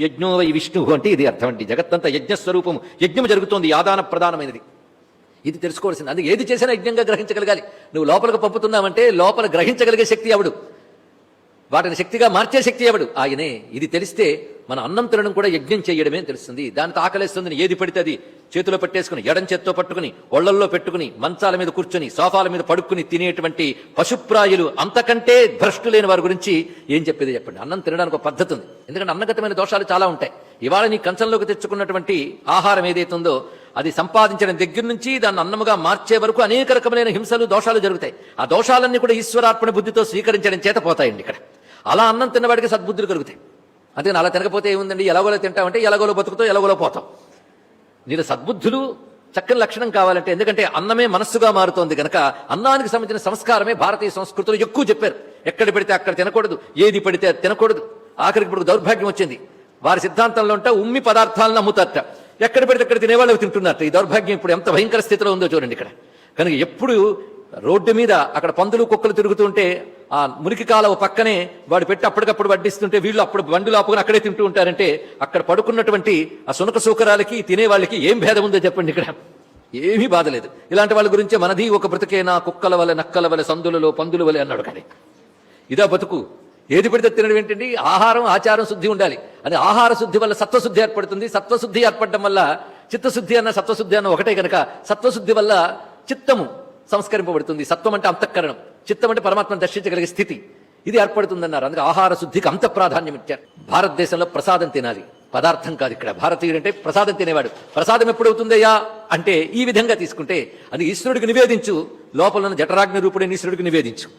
యజ్ఞో why Vishnu అంటే ఇది అర్థం అండి. జగత్తంతా యజ్ఞస్వరూపము. యజ్ఞం జరుగుతోంది ఆదాన ప్రధానమైనది. ఇది తెలుసుకోవాల్సింది. అందుకే ఏది చేసినా యజ్ఞంగా గ్రహించగలగాలి. నువ్వు లోపలికి పంపుతున్నావంటే లోపల గ్రహించగలిగే శక్తి ఎవడు? వాటిని శక్తిగా మార్చే శక్తి ఎవడు? ఆయనే. ఇది తెలిస్తే మన అన్నం తినడం కూడా యజ్ఞం చేయడమే తెలుస్తుంది. దానితో ఆకలేస్తుంది ఏది పడితే అది చేతిలో పెట్టేసుకుని ఎడం చేత్తో పట్టుకుని ఒళ్ళల్లో పెట్టుకుని మంచాల మీద కూర్చొని సోఫాల మీద పడుకుని తినేటువంటి పశుప్రాయులు అంతకంటే భ్రష్టు లేని వారి గురించి ఏం చెప్పేది చెప్పండి? అన్నం తినడానికి ఒక పద్ధతి ఉంది. ఎందుకంటే అన్నగతమైన దోషాలు చాలా ఉంటాయి. ఇవాళ నీ కంచంలోకి తెచ్చుకున్నటువంటి ఆహారం ఏదైతే ఉందో అది సంపాదించడం దగ్గర నుంచి దాన్ని అన్నముగా మార్చే వరకు అనేక రకమైన హింసలు దోషాలు జరుగుతాయి. ఆ దోషాలన్నీ కూడా ఈశ్వరార్పణ బుద్ధితో స్వీకరించడం చేత పోతాయండి ఇక్కడ. అలా అన్నం తిన్నవాడికి సద్బుద్ధులు కలుగుతాయి. అందుకని అలా తినకపోతే ఏముందండి? ఎలాగోలో తింటామంటే ఎలాగోలో బతుకుతో ఎలాగోలో పోతాం. నీకు సద్బుద్ధులు చక్కని లక్షణం కావాలంటే ఎందుకంటే అన్నమే మనస్సుగా మారుతోంది కనుక అన్నానికి సంబంధించిన సంస్కారమే భారతీయ సంస్కృతిలో ఎక్కువ చెప్పారు. ఎక్కడ పెడితే అక్కడ తినకూడదు ఏది పడితే అది తినకూడదు. ఆఖరికి ఇప్పుడు దౌర్భాగ్యం వచ్చింది. వారి సిద్ధాంతంలో ఉంటే ఉమ్మి పదార్థాలను అమ్ముతారట ఎక్కడ పెడితే అక్కడ తినేవాళ్ళు తింటున్నారు తింటున్నారట. ఈ దౌర్భాగ్యం ఇప్పుడు ఎంత భయంకర స్థితిలో ఉందో చూడండి ఇక్కడ. కనుక ఎప్పుడు రోడ్డు మీద అక్కడ పందులు కుక్కలు తిరుగుతుంటే ఆ మురికి కాలువ పక్కనే వాడు పెట్టి అప్పటికప్పుడు వడ్డిస్తుంటే వీళ్ళు అప్పుడు బండులు ఆపుకుని అక్కడే తింటూ ఉంటారంటే అక్కడ పడుకున్నటువంటి ఆ సునక సూకరాలకి తినే వాళ్ళకి ఏం భేదం ఉందో చెప్పండి ఇక్కడ. ఏమీ బాధలేదు ఇలాంటి వాళ్ళ గురించి మనది ఒక బ్రతికేనా కుక్కల వలె నక్కల వలె సందులలో పందుల వలె అన్నాడు కానీ. ఇదా బతుకు. ఏది పెడితే తినడం ఏంటండి? ఆహారం ఆచారం శుద్ధి ఉండాలి. అది ఆహార శుద్ధి వల్ల సత్వశుద్ధి ఏర్పడుతుంది. సత్వశుద్ధి ఏర్పడడం వల్ల చిత్తశుద్ధి అన్న సత్వశుద్ధి అన్న ఒకటే కనుక సత్వశుద్ధి వల్ల చిత్తము సంస్కరింపబడుతుంది. సత్వం అంటే అంతఃకరణం. చిత్తం అంటే పరమాత్మను దర్శించగలిగే స్థితి. ఇది ఏర్పడుతుందన్నారు. అందుకే ఆహార శుద్ధికి అంత ప్రాధాన్యం ఇచ్చారు. భారతదేశంలో ప్రసాదం తినాలి. పదార్థం కాదు ఇక్కడ. భారతీయుడు అంటే ప్రసాదం తినేవాడు. ప్రసాదం ఎప్పుడవుతుందయ్యా? అంటే ఈ విధంగా తీసుకుంటే అది ఈశ్వరుడికి నివేదించు. లోపల ఉన్న జఠరాగ్ని రూపుడైన ఈశ్వరుడికి నివేదించు.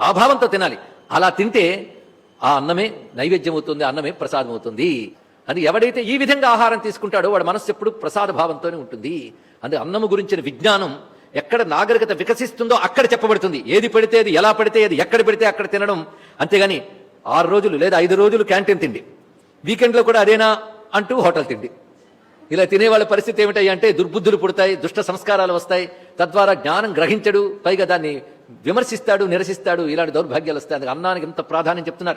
ఆ భావంతో తినాలి. అలా తింటే ఆ అన్నమే నైవేద్యం అవుతుంది అన్నమే ప్రసాదం అవుతుంది అని ఎవడైతే ఈ విధంగా ఆహారం తీసుకుంటాడో వాడు మనస్సు ఎప్పుడు ప్రసాద భావంతోనే ఉంటుంది. అందుకే అన్నము గురించిన విజ్ఞానం ఎక్కడ నాగరికత వికసిస్తుందో అక్కడ చెప్పబడుతుంది. ఏది పడితే అది ఎలా పడితే అది ఎక్కడ పెడితే అక్కడ తినడం. అంతేగాని ఆరు రోజులు లేదా ఐదు రోజులు క్యాంటీన్ తిండి. వీకెండ్లో కూడా అదేనా అంటూ హోటల్ తిండి. ఇలా తినేవాళ్ళ పరిస్థితి ఏమిటాయి అంటే దుర్బుద్ధులు పుడతాయి దుష్ట సంస్కారాలు వస్తాయి. తద్వారా జ్ఞానం గ్రహించడు పైగా దాన్ని విమర్శిస్తాడు నిరసిస్తాడు ఇలాంటి దౌర్భాగ్యాలు వస్తాయి. అందుకే అన్నానికి ఎంత ప్రాధాన్యం చెప్తున్నారు.